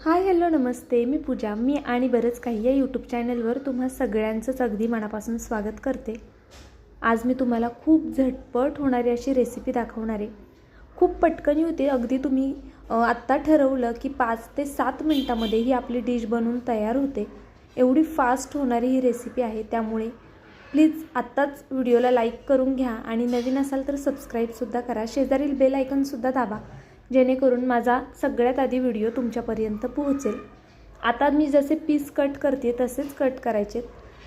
Hi hello नमस्ते. मी पूजा. मी आणि बरंच काही या यूट्यूब चॅनलवर तुम्हा सगळ्यांचंच अगदी मनापासून स्वागत करते. आज मी तुम्हाला खूप झटपट होणारी अशी रेसिपी दाखवणार आहे. खूप पटकन होते. अगदी तुम्ही आत्ता ठरवलं की पाच ते सात मिनटामध्ये ही आपली डिश बनवून तयार होते. एवढी फास्ट होणारी ही रेसिपी आहे. त्यामुळे प्लीज आत्ताच व्हिडिओला लाईक करून घ्या आणि नवीन असाल तर सबस्क्राईबसुद्धा करा. शेजारील बेल आयकनसुद्धा दाबा. जेणेकरून माझा सगळ्यात आधी व्हिडिओ तुमच्यापर्यंत पोहोचेल. आता मी जसे पीस कट करते तसेच कट करायचे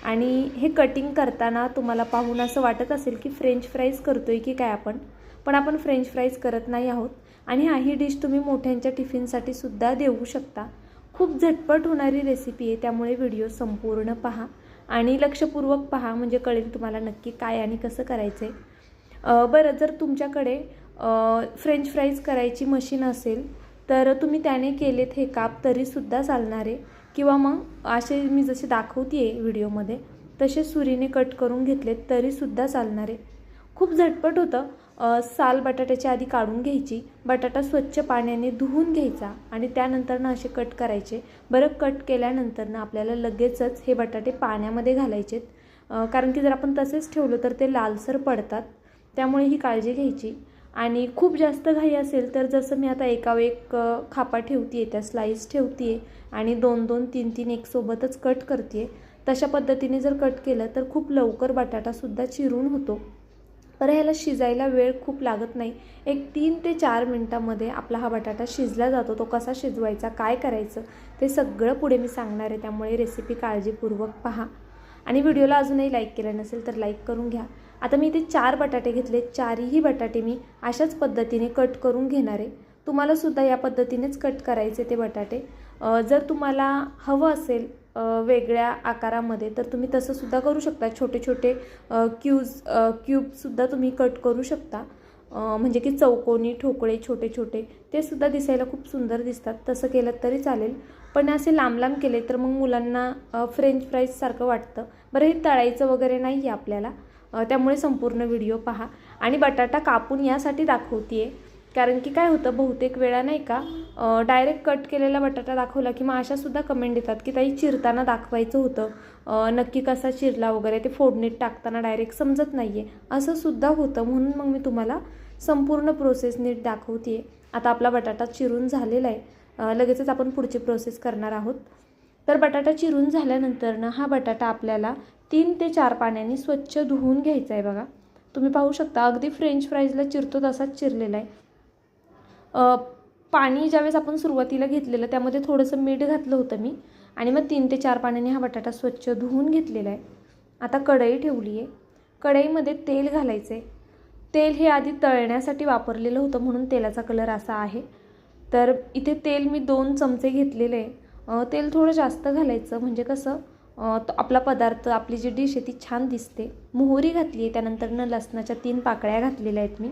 आणि हे कटिंग करताना तुम्हाला पाहून असं वाटत असेल की फ्रेंच फ्राईज करतो आहे की काय आपण? पण आपण फ्रेंच फ्राईज करत नाही आहोत. आणि हा ही डिश तुम्ही मोठ्यांच्या टिफिनसाठी सुद्धा देऊ शकता. खूप झटपट होणारी रेसिपी आहे त्यामुळे व्हिडिओ संपूर्ण पहा. आणि लक्षपूर्वक पहा म्हणजे कळेल तुम्हाला नक्की काय आणि कसं करायचं आहे बरं जर तुमच्याकडे फ्रेंच फ्राईज करायची मशीन असेल तर तुम्ही त्याने केलेत हे काप तरीसुद्धा चालणार आहे. किंवा मग असे मी जसे दाखवते आहे व्हिडिओमध्ये तसे सुरीने कट करून घेतलेत तरीसुद्धा चालणार आहे. खूप झटपट होतं. साल बटाट्याची आधी काढून घ्यायची बटाटा स्वच्छ पाण्याने धुवून घ्यायचा आणि त्यानंतरनं असे कट करायचे. बरं कट केल्यानंतर ना आपल्याला लगेचच हे बटाटे पाण्यामध्ये घालायचेत. कारण की जर आपण तसेच ठेवलं तर ते लालसर पडतात. त्यामुळे ही काळजी घ्यायची. आणि खूप जास्त घाई असेल तर जसं मी आता एकावर एक खापा ठेवते आहे त्या स्लाईस ठेवते आहे आणि दोन दोन तीन तीन एकसोबतच कट करते आहे तशा पद्धतीने जर कट केलं तर खूप लवकर बटाटासुद्धा चिरून होतो. तर ह्याला शिजायला वेळ खूप लागत नाही. एक तीन ते चार मिनटामध्ये आपला हा बटाटा शिजला जातो. तो कसा शिजवायचा काय करायचं ते सगळं पुढे मी सांगणार आहे. त्यामुळे रेसिपी काळजीपूर्वक पहा. आणि व्हिडिओला अजूनही लाईक केलं नसेल तर लाईक करून घ्या. आता मी इथे चार बटाटे घेतले चारही बटाटे मी अशाच पद्धतीने कट करून घेणार आहे. तुम्हालासुद्धा या पद्धतीनेच कट करायचे ते बटाटे. जर तुम्हाला हवं असेल वेगळ्या आकारामध्ये तर तुम्ही तसंसुद्धा करू शकता. छोटे छोटे क्यूज क्यूबसुद्धा तुम्ही कट करू शकता. म्हणजे की चौकोनी ठोकळे छोटे छोटे ते सुद्धा दिसायला खूप सुंदर दिसतात. तसं केलं तरी चालेल. पण असे लांब लांब केले तर मग मुलांना फ्रेंच फ्राईजसारखं वाटतं. बरं हे तळायचं वगैरे नाही आहे आपल्याला. त्यामुळे संपूर्ण व्हिडिओ पहा. आणि बटाटा कापून यासाठी दाखवते आहे कारण की काय होतं बहुतेक वेळा नाही का डायरेक्ट कट केलेला बटाटा दाखवला की मग अशासुद्धा कमेंट देतात की ताई चिरताना दाखवायचं होतं. नक्की कसा चिरला वगैरे ते फोडणीत टाकताना डायरेक्ट समजत नाही आहे असंसुद्धा होतं. म्हणून मग मी तुम्हाला संपूर्ण प्रोसेस नीट दाखवते आता आपला बटाटा चिरून झालेला आहे. लगेचच आपण पुढची प्रोसेस करणार आहोत. तर बटाटा चिरून झाल्यानंतर ना हा बटाटा आपल्याला तीन ते चार पाण्याने स्वच्छ धुवून घ्यायचं आहे बघा. तुम्ही पाहू शकता अगदी फ्रेंच फ्राईजला चिरतो तसाच चिरलेला आहे. पाणी ज्यावेळेस आपण सुरुवातीला घेतलेलं त्यामध्ये थोडंसं मीठ घातलं होतं मी आणि मग तीन ते चार पाण्याने हा बटाटा स्वच्छ धुवून घेतलेला आहे. आता कढई ठेवली आहे कढईमध्ये तेल घालायचं आहे तेल हे आधी तळण्यासाठी वापरलेलं होतं म्हणून तेलाचा कलर असा आहे. तर इथे तेल मी दोन चमचे घेतलेले आहे. तेल थोडं जास्त घालायचं म्हणजे कसं आपला पदार्थ आपली जी डिश आहे ती छान दिसते. मोहरी घातली आहे त्यानंतरनं लसणाच्या तीन पाकळ्या घातलेल्या आहेत मी.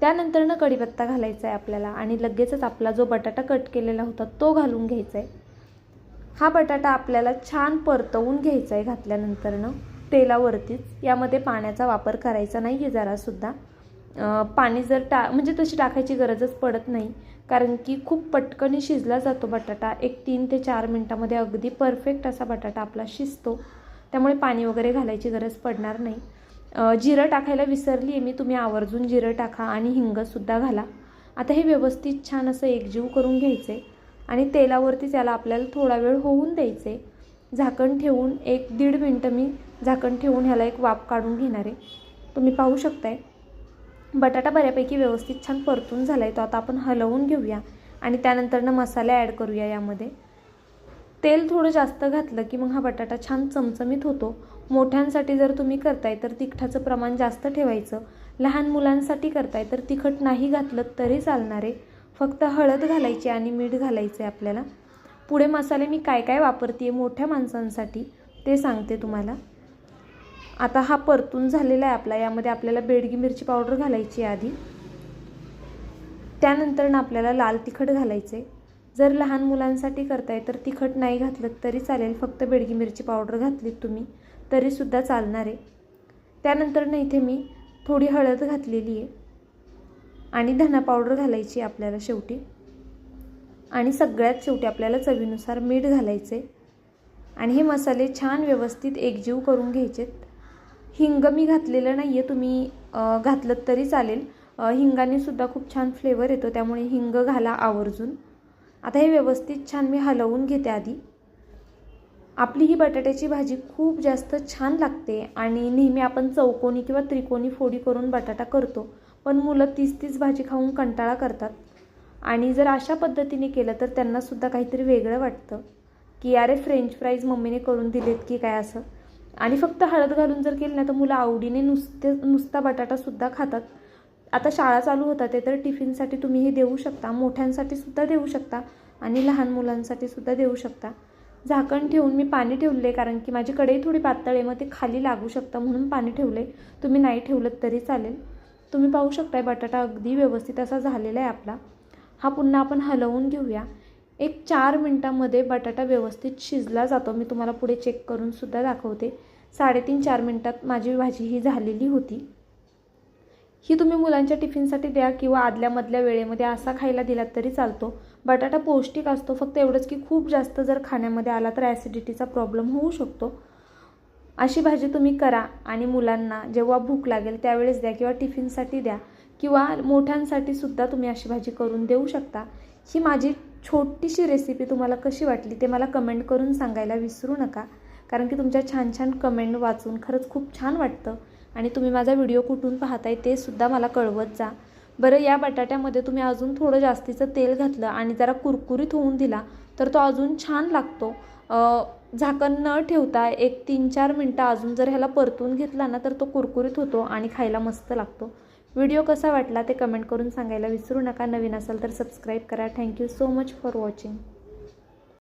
त्यानंतरनं कढीपत्ता घालायचा आहे आपल्याला आणि लगेचच आपला जो बटाटा कट केलेला होता तो घालून घ्यायचा आहे. हा बटाटा आपल्याला छान परतवून घ्यायचा आहे घातल्यानंतरनं तेलावरतीच. यामध्ये पाण्याचा वापर करायचा नाही आहे जरासुद्धा पाणी जर टा म्हणजे तशी टाकायची गरजच पडत नाही. कारण की खूप पटकनी शिजला जातो बटाटा. एक तीन ते चार मिनटामध्ये अगदी परफेक्ट असा बटाटा आपला शिजतो. त्यामुळे पाणी वगैरे घालायची गरज पडणार नाही. जिरं टाकायला विसरली आहे मी तुम्ही आवर्जून जिरं टाका आणि हिंगसुद्धा घाला. आता हे व्यवस्थित छान असं एकजीव करून घ्यायचे आणि तेलावरती त्याला आपल्याला थोडा वेळ होऊन द्यायचे झाकण ठेवून एक दीड मिनटं मी झाकण ठेवून ह्याला एक वाफ काढून घेणार. आहे तुम्ही पाहू शकताय. बटाटा बऱ्यापैकी व्यवस्थित छान परतून झाला आहे तो आता आपण हलवून घेऊया आणि त्यानंतरनं मसाले ॲड करूया यामध्ये. तेल थोडं जास्त घातलं की मग हा बटाटा छान चमचमीत होतो. मोठ्यांसाठी जर तुम्ही करताय तर तिखटाचं प्रमाण जास्त ठेवायचं. लहान मुलांसाठी करताय तर तिखट नाही घातलं तरी चालणार आहे. फक्त हळद घालायची आणि मीठ घालायचं आहे आपल्याला. पुढे मसाले मी काय काय वापरते मोठ्या माणसांसाठी ते सांगते तुम्हाला. आता हा परतून झालेला आहे आपला. यामध्ये आपल्याला बेडगी मिरची पावडर घालायची आहे आधी. त्यानंतरनं आपल्याला लाल तिखट घालायचे जर लहान मुलांसाठी करताय तर तिखट नाही घातलं तरी चालेल. फक्त बेडगी मिरची पावडर घातलीत तुम्ही तरीसुद्धा चालणार आहे. त्यानंतरनं इथे मी थोडी हळद घातलेली आहे. आणि धना पावडर घालायची आहे आपल्याला शेवटी. आणि सगळ्यात शेवटी आपल्याला चवीनुसार मीठ घालायचे आणि हे मसाले छान व्यवस्थित एकजीव करून घ्यायचेत. हिंग मी घातलेलं नाही आहे तुम्ही घातलं तरी चालेल. हिंगानेसुद्धा हिंगाने सुद्धा खूप छान फ्लेवर येतो त्यामुळे हिंग घाला आवर्जून. आता हे व्यवस्थित छान मी हलवून घेते आधी. आपली ही बटाट्याची भाजी खूप जास्त छान लागते आणि नेहमी आपण चौकोनी किंवा त्रिकोणी फोडी करून बटाटा करतो पण मुलं तीच तीच भाजी खाऊन कंटाळा करतात. आणि जर अशा पद्धतीने केलं तर त्यांनासुद्धा काहीतरी वेगळं वाटतं. की अरे फ्रेंच फ्राईज मम्मीने करून दिलेत की काय असं? आणि फक्त हळद घालून जर केलं ना तर मुलं आवडीने नुसते नुसता बटाटासुद्धा खातात. आता शाळा चालू होतात ते तर टिफिनसाठी तुम्ही हे देऊ शकता मोठ्यांसाठी सुद्धा देऊ शकता आणि लहान मुलांसाठी सुद्धा देऊ शकता. झाकण ठेवून मी पाणी ठेवले कारण की माझी कढई थोडी पातळ आहे मग ते खाली लागू शकतं म्हणून पाणी ठेवले. तुम्ही नाही ठेवलं तरी चालेल. तुम्ही पाहू शकताय बटाटा अगदी व्यवस्थित असा झालेला आहे आपला. हा पुन्हा आपण हलवून घेऊया. एक चार मिनटामध्ये बटाटा व्यवस्थित शिजला जातो. मी तुम्हाला पुढे चेक करूनसुद्धा दाखवते. साडेतीन चार मिनटात माझी भाजी ही झालेली होती. ही तुम्ही मुलांच्या टिफिनसाठी द्या किंवा आदल्यामधल्या वेळेमध्ये असा खायला दिलात तरी चालतो. बटाटा पौष्टिक असतो. फक्त एवढंच की खूप जास्त जर खाण्यामध्ये आला तर ॲसिडिटीचा प्रॉब्लेम होऊ शकतो. अशी भाजी तुम्ही करा आणि मुलांना जेव्हा भूक लागेल त्यावेळेस द्या किंवा टिफिनसाठी द्या किंवा मोठ्यांसाठी सुद्धा तुम्ही अशी भाजी करून देऊ शकता. ही माझी छोटीशी रेसिपी तुम्हाला कशी वाटली ते मला कमेंट करून सांगायला विसरू नका. कारण की तुमच्या छान छान कमेंट वाचून खरंच खूप छान वाटतं. आणि तुम्ही माझा व्हिडिओ कुठून पाहताय ते सुद्धा मला कळवत जा. बरं या बटाट्यामध्ये तुम्ही अजून थोडं जास्तीचं तेल घातलं आणि जरा कुरकुरीत होऊन दिला तर तो अजून छान लागतो. झाकण न ठेवता एक तीन चार मिनटं अजून जर ह्याला परतून घेतला ना तर तो कुरकुरीत होतो आणि खायला मस्त लागतो. व्हिडिओ कसा वाटला ते कमेंट करून सांगायला विसरू नका. नवीन असाल तर सबस्क्राईब करा. Thank you so much for watching